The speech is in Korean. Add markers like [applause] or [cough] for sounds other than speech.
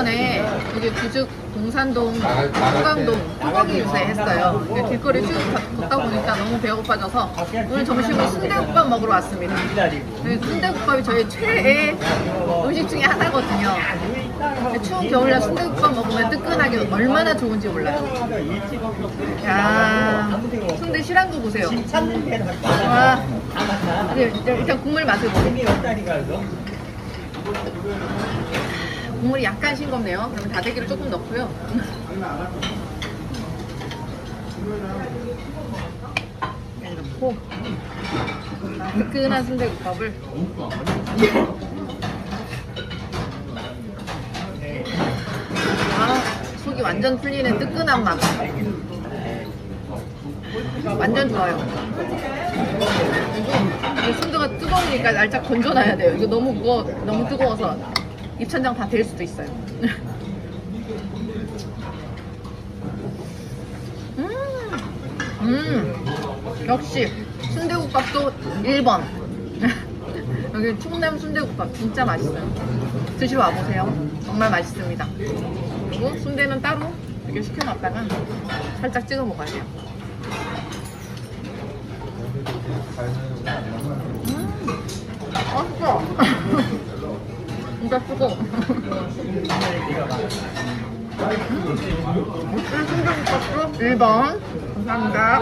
예전에 여기 구죽 동산동 한강동 뚜벅이 유세 했어요. 근데 길거리 쭉 걷다 보니까 너무 배고파져서 오늘 점심을 순대국밥 먹으러 왔습니다. 네, 순대국밥이 저희 최애 음식 중에 하나거든요. 추운 겨울날 순대국밥 먹으면 뜨끈하게 얼마나 좋은지 몰라요. 야 순대 실한 거 보세요. 와, 일단 국물 맛을 보세요. 국물이 약간 싱겁네요. 그러면 다대기를 조금 넣고요. 그냥 넣고 아, 뜨끈한 순대국밥을 아 속이 완전 풀리는 뜨끈한 맛. 완전 좋아요. 그리고 이 순두가 뜨거우니까 날짝 건져놔야 돼요. 이거 너무 무거 너무 뜨거워서 입천장 다 될 수도 있어요. [laughs] 음, 음, 역시 순대국밥도 1번. [laughs] 여기 충남 순대국밥 진짜 맛있어요. 드시러 와보세요. 정말 맛있습니다. 그리고 순대는 따로 이렇게 시켜놨다가 살짝 찍어 먹어야 돼요. 음, 맛있어. [laughs] 진짜. 음, 순대국밥도 1번. 감사합니다.